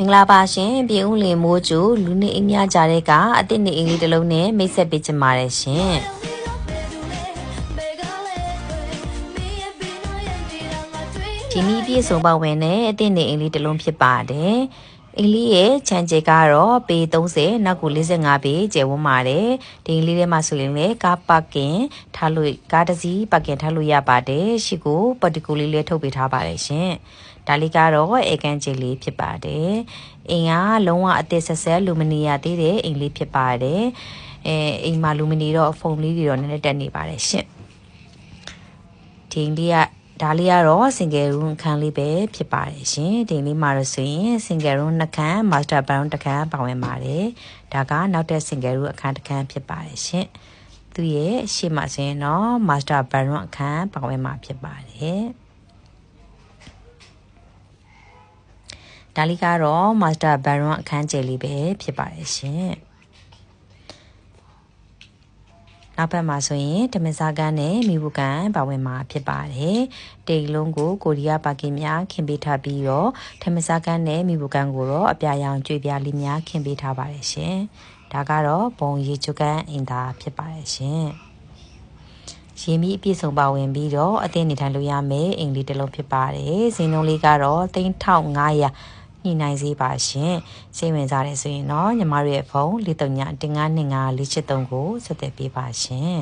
မင်္ဂလာပါရှင်ပြည်ဦးလင်မိုးကျူလူနေအိမ်များကြတဲ့ကအစ်စ်နေအိမ်လေးတစ်လုံးနဲ့မိတ်ဆက်ပေးချင်ပါတယ်ရှင်ဒီနည်းပြည့်စုံပါဝင်တဲ့အစ်စ်နေအိမ်လေးတစ်လုံးဖြစ်ပါတယ် အင်းလေးရဲ့ခြံကျဲကတော့ပေ30နောက်ကူ45ပေကျယ်ဝန်းပါတယ်ဒီအင်းလေးထဲမှာဆိုရင်လည်းကားပါကင်ထားလို့ကားတစ်စီးပါကင်ထားလို့ရပါတယ်ရှိကိုပတ်တီကူလေးလေးထုတ်ပေးထားပါတယ်ရှင်ဒါလေးကတော့အေကန်ကျဲလေးဖြစ်ပါတယ်အင်းကလုံးဝအသစ်ဆက်ဆက်လူမနီယာသေးတဲ့အိမ်လေးဖြစ်ပါတယ်အဲအိမ်မှာလူမနီတော့ဖုန်းလေးတွေတော့နည်းနည်းတက်နေပါတယ်ရှင်ဒီအိမ်လေးက ဒါလေးကတော့ single room အခန်းလေးပဲဖြစ်ပါတယ်ရှင်ဒီလေးမှာတော့ဆိုရင် single room နှစ်ခန်း master bedroom တစ်ခန်းပါဝင်ပါတယ်ဒါကနောက်တဲ့ single room အခန်းတစ်ခန်းဖြစ်ပါတယ်ရှင်သူရဲ့ရှေ့မှာဆိုရင်တော့ master bedroom အခန်းပါဝင်မှာဖြစ်ပါတယ်ဒါလေးကတော့ master bedroom အခန်းကျယ်လေးပဲဖြစ်ပါတယ်ရှင် နောက်ဘက်မှာဆိုရင်ဓမ္မစာကန်းနဲ့မိဘူးကန်ပါဝင်မှာဖြစ်ပါတယ်။တိတ်လုံးကိုကိုရီးယားပါကင်များခင်ပေးထားပြီးတော့ဓမ္မစာကန်းနဲ့မိဘူးကန်ကိုတော့အပြာရောင်ကြွေပြားလေးများခင်ပေးထားပါတယ်ရှင်။ဒါကတော့ဘုံရေချွကန်အင်တာဖြစ်ပါတယ်ရှင်။ရေမီအပြည့်စုံပါဝင်ပြီးတော့အသင်းနေထိုင်လို့ရမယ်အင်္ဂလိပ်တစ်လုံးဖြစ်ပါတယ်။ဇင်းလုံးလေးကတော့3500 ညှိနှိုင်းစေပါရှင်စိတ်ဝင်စားတယ်ဆိုရင်တော့ညီမတို့ရဲ့ဖုန်း၄39 1525 473ကိုဆက်သွယ်ပေးပါရှင်